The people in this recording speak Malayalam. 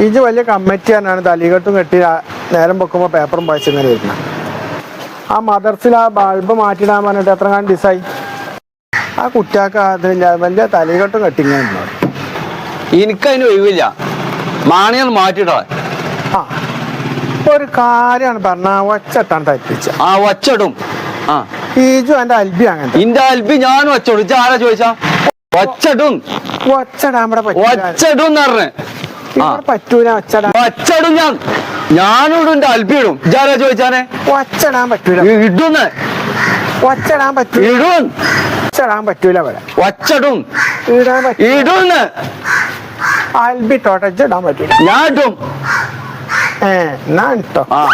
ഇത് വലിയ കമ്മിറ്റി തന്നെയാണ്. തലികെട്ടും കെട്ടി നേരം വെക്കുമ്പോൾ പേപ്പറും വായിച്ചിങ്ങനെ വരുന്നത് ആ മദർസിൽ ആ ബൾബ് മാറ്റിയിടാൻ പറഞ്ഞിട്ട് എത്ര കാലം ഡിസൈൻ ആ കുട്ടിയാക്ക് അതില്ല വലിയ തലികെട്ടും കെട്ടി ഇങ്ങനെ ഇരുന്നോളൂ. എനിക്കതിന് ഒഴിവില്ല. മാണിയൊന്ന് മാറ്റിടാ ആ ഒരു കാര്യമാണ് പറഞ്ഞ ഒച്ചട്ടാണ് തരിപ്പിച്ച ആ ഒച്ചടും. ആ. ഈജു എന്റെ അൽബി അങ്ങനെ ഇന്റെ അൽബി ഞാൻ ഒച്ചടും. ആരാ ചോദിച്ചാ? ഒച്ചടും. ഒച്ചടാൻ ഒച്ചടും എന്ന് പറഞ്ഞ്. പറ്റൂല ഒച്ചടും ഞാൻ. ഞാനിടും എന്റെ അൽബി ഇടും. ഇജ്ജാരാ ചോദിച്ചാനെ? ഒച്ചടാൻ പറ്റൂല. ഇടുന്ന്. ഒച്ചടാൻ പറ്റൂല. ഇടും. ഒച്ചടാൻ പറ്റൂല ഇവിടെ ഒച്ചടും. ഇടാൻ പറ്റൂല. ഇടുന്ന്. അൽബി ടോട്ടച്ച് ഇടാൻ പറ്റൂല. ഞാൻ ഇടും. ഏ എന്നാ ഇട്ടോ. ആ.